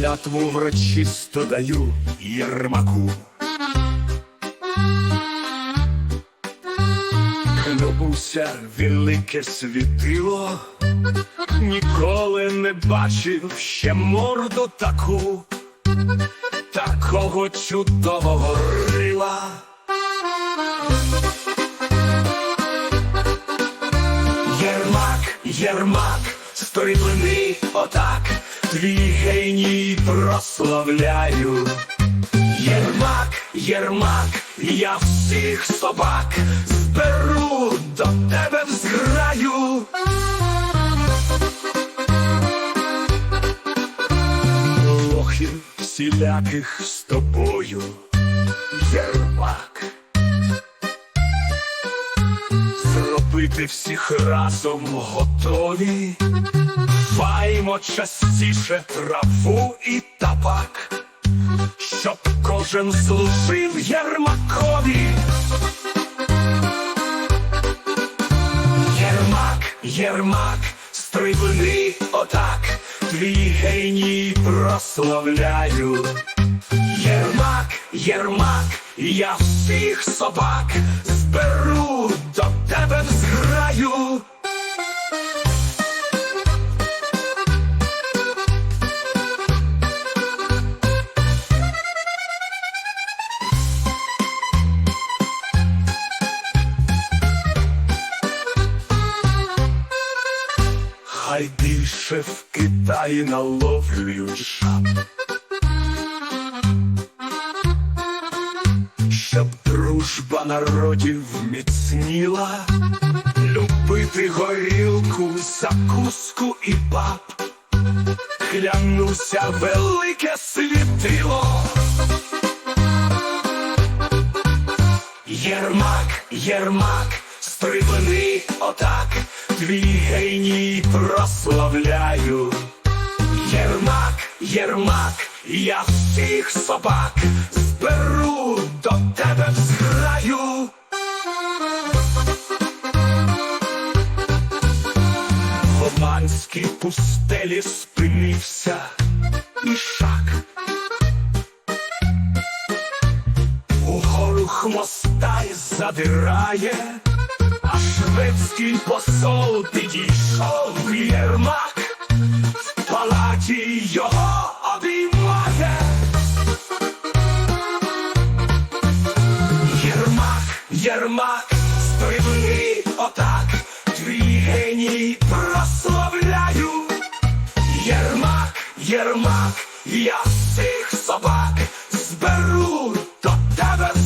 клятву врочисто даю Єрмаку. Клянуся велике світило, ніколи не бачив ще морду таку, такого чудового рила. Єрмак, Єрмак, стрибни отак, твій геній прославляю. Єрмак, Єрмак, я всіх собак зберу до тебе в зграю. Лохів всіляких з тобою, Єрмак. Зробити всіх разом готові. Файмо частіше траву і табак, щоб кожен служив Єрмакові. Єрмак, Єрмак, стрибни отак, твій геній прославляю. Єрмак, Єрмак, я всіх собак зберу більше в Китаї наловлюють жаб. Щоб дружба народів міцніла, любити горілку, закуску і баб. Клянуся велике світило. Єрмак, Єрмак, стрибни отак, твій прославляю. Єрмак, Єрмак, я всіх собак зберу до тебе в зграю. В Оманській пустелі спинився ішак. Угору хвоста й задирає, а шведський посол підійшов Єрмак, в палаті його обіймає. Єрмак, Єрмак, стрибни отак, твій геній прославляю. Єрмак, Єрмак, я всіх собак зберу до тебе